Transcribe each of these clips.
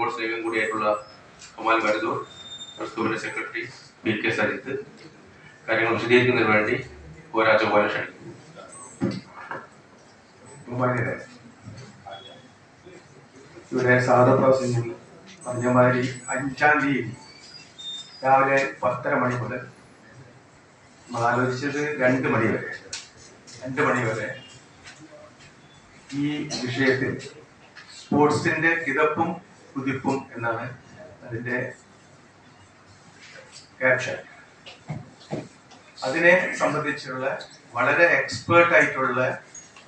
Sports ലീഗും കൂടിയായിട്ടുള്ള Kamal Marudur press ക്ലബിന്റെ സെക്രട്ടറി ബി കെ സജിത്ത് കാര്യങ്ങൾ വിശദീകരിക്കുന്നതിന് വേണ്ടി ഒ രാജഗോപാലൻ ക്ഷണിക്കുന്നു ഇവിടെ പറഞ്ഞ മാതിരി അഞ്ചാം തീയതി രാവിലെ പത്തര മണി മുതൽ നമ്മൾ ആലോചിച്ചത് രണ്ട് മണി വരെ രണ്ട് മണി വരെ ഈ വിഷയത്തിൽ സ്പോർട്സിന്റെ കിതപ്പും കുതിപ്പും എന്നാണ് അതിന്റെ ക്യാപ്ഷൻ അതിനെ സംബന്ധിച്ചുള്ള വളരെ എക്സ്പേർട്ട് ആയിട്ടുള്ള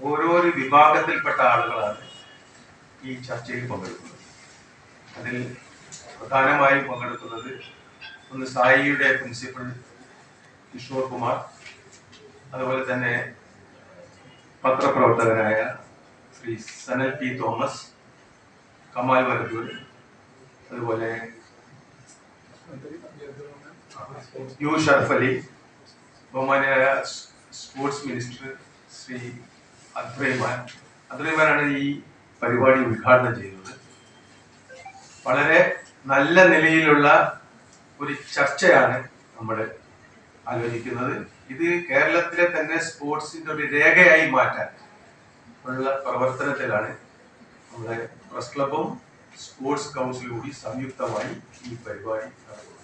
ഓരോരോ വിഭാഗത്തിൽപ്പെട്ട ആളുകളാണ് ഈ ചർച്ചയിൽ പങ്കെടുക്കുന്നത്. അതിൽ പ്രധാനമായും പങ്കെടുക്കുന്നത് ഒന്ന് സായിയുടെ പ്രിൻസിപ്പൽ കിഷോർ കുമാർ അതുപോലെ തന്നെ പത്രപ്രവർത്തകനായ ശ്രീ സനൽ പി തോമസ് കമാൽ വരത്തൂർ അതുപോലെ യു ഷർഫ് അലി ബഹുമാനായ സ്പോർട്സ് മിനിസ്റ്റർ ശ്രീ അത്രയുമാൻ അത്രയുമാനാണ് ഈ പരിപാടി ഉദ്ഘാടനം ചെയ്യുന്നത്. വളരെ നല്ല നിലയിലുള്ള ഒരു ചർച്ചയാണ് നമ്മൾ ആലോചിക്കുന്നത്. ഇത് കേരളത്തിലെ തന്നെ സ്പോർട്സിന്റെ ഒരു രേഖയായി മാറ്റാൻ ഉള്ള പ്രവർത്തനത്തിലാണ് ಪ್ರೆಸ್ ಕ್ಲಬ್ಬಂ ಸ್ಪೋರ್ಟ್ಸ್ ಕೌನ್ಸಿಲ್ ಕೂಡಿ ಸಂಯುಕ್ತವಾಗಿ ಈ ಪರಿಪಾಡಿ ನಡೆಯುವುದು